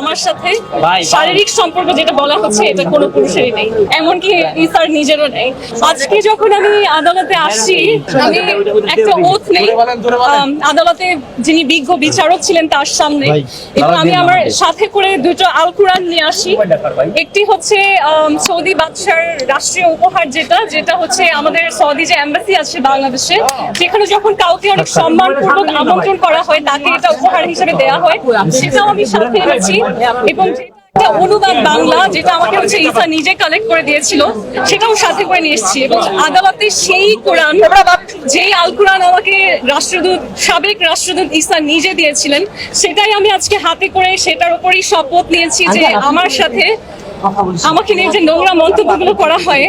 আমার সাথে শারীরিক সম্পর্ক যেটা বলা হচ্ছে এটা কোনো পুরুষেরই নেই। এমনকি ইসার নিজেরও নেই। আজকে যখন আমি আদালতে আসছি আমি একটা ওথ নেই। আদালতে যিনি বিজ্ঞ বিচারক ছিলেন তার সামনে। এবং আমি আমার সাথে করে দুটো আল কোরআন নিয়ে আসি। একটি হচ্ছে সৌদি বাদশার রাষ্ট্রীয় উপহার যেটা যেটা হচ্ছে আমাদের সৌদি যে এম্বাসি আছে বাংলাদেশে যেখানে যখন কাউকে অনেক সম্মানপূর্বক আমন্ত্রণ করা হয় তাকে এটা উপহার হিসেবে দেওয়া হয়। সেটাও আমি সাথে এনেছি। এবং একটা অনুবাদ বাংলা যেটা আমাকে হচ্ছে ইসা নিজে কালেক্ট করে দিয়েছিল সেটাও সাথে করে নিয়ে এসেছি। এবং আদালতে সেই কোরআন যেই আল কোরআন আমাকে রাষ্ট্রদূত সাবেক রাষ্ট্রদূত ইসা নিজে দিয়েছিলেন সেটাই আমি আজকে হাতে করে সেটার উপরই শপথ নিয়েছি যে আমার সাথে আমাকে নিয়ে যে নোংরা মন্তব্যগুলো করা হয়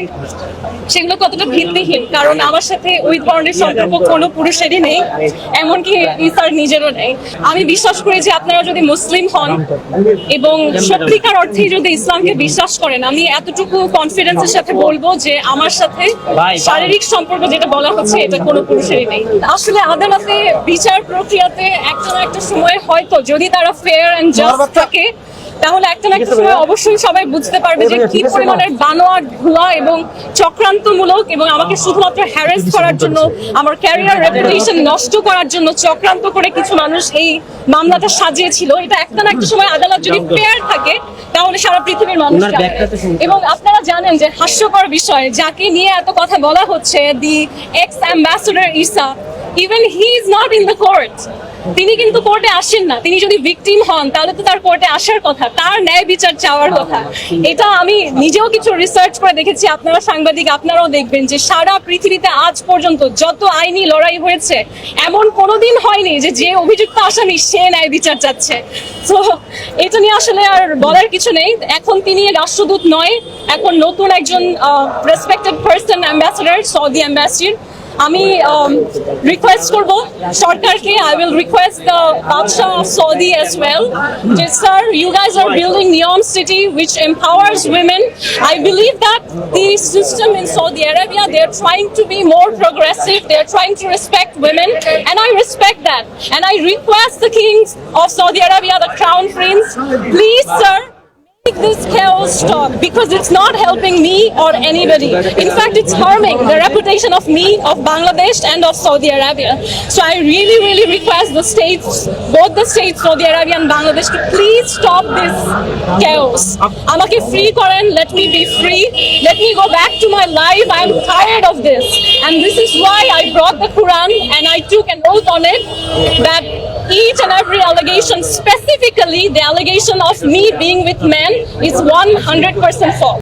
সেগুলো কতটা ভিত্তিহীন? কারণ আমার সাথে ওই ধরনের সম্পর্ক কোনো পুরুষেরই নেই এমনকি ইসার নিজেরও নেই। আমি বিশ্বাস করি যে আপনারা যদি মুসলিম হন এবং সত্যিকার অর্থে যদি ইসলামকে বিশ্বাস করেন আমি এতটুকু কনফিডেন্সের সাথে বলব যে আমার সাথে শারীরিক সম্পর্ক যেটা বলা হচ্ছে এটা কোনো পুরুষেরই নেই। আসলে আদালতে বিচার প্রক্রিয়াতে একটা একটা সময় হয়তো যদি তারা ফেয়ার এন্ড জাস্ট থাকে তাহলে একটা না একটা সময় অবশ্যই সবাই বুঝতে পারবে যে কি পরিমাণের বানোয়ার ভুয়া এবং চক্রান্তমূলক এবং আমাকে শুধুমাত্র হ্যারাস করার জন্য আমার ক্যারিয়ার রেপুটেশন নষ্ট করার জন্য চক্রান্ত করে কিছু মানুষ এই মামলাটা সাজিয়েছিল। এটা একটা না একটা সময় আদালত যদি ফেয়ার থাকে তাহলে সারা পৃথিবীর মানুষ। এবং আপনারা জানেন যে হাস্যকর বিষয় যাকে নিয়ে এত কথা বলা হচ্ছে the ex ambassador Isa even he is not in the court তিনি কিন্তু কোর্টে আসেন না। তিনি যদি ভিকটিম হন, তাহলে তো তার কোর্টে আসার কথা, তার ন্যায় বিচার চাওয়ার কথা। এটা আমি নিজেও কিছু রিসার্চ করে দেখেছি, আপনারা সাংবাদিক আপনারাও দেখবেন যে সারা পৃথিবীতে আজ পর্যন্ত যত আইনি লড়াই হয়েছে, এমন কোনোদিন হয়নি যে যে অভিযুক্ত আসামি সে ন্যায় বিচার চাচ্ছে। তো এটা নিয়ে আসলে আর বলার কিছু নেই। এখন তিনি রাষ্ট্রদূত নয়, এখন নতুন একজন রেসপেক্টেড পার্সন অ্যাম্বাসেডার সৌদি অ্যাম্বাসির আমি রিকোয়েস্ট করব সরকারকে I will request the Badshah of Saudi as well যে sir you guys are building Neom city which empowers women i believe that the system in saudi arabia they're trying to be more progressive they're trying to respect women and i respect that and i request the kings of saudi arabia the crown prince please sir Make this chaos stop because it's not helping me or anybody. In fact, it's harming the reputation of me, of Bangladesh, and of Saudi Arabia. So I really, really request the states, both the states, Saudi Arabia and Bangladesh, to please stop this chaos. আমাকে free করেন, let me be free, let me go back to my life. I'm tired of this, and this is why I brought the Quran and I took an oath on it that each and every allegation, specifically the allegation of me being with men, is 100% false.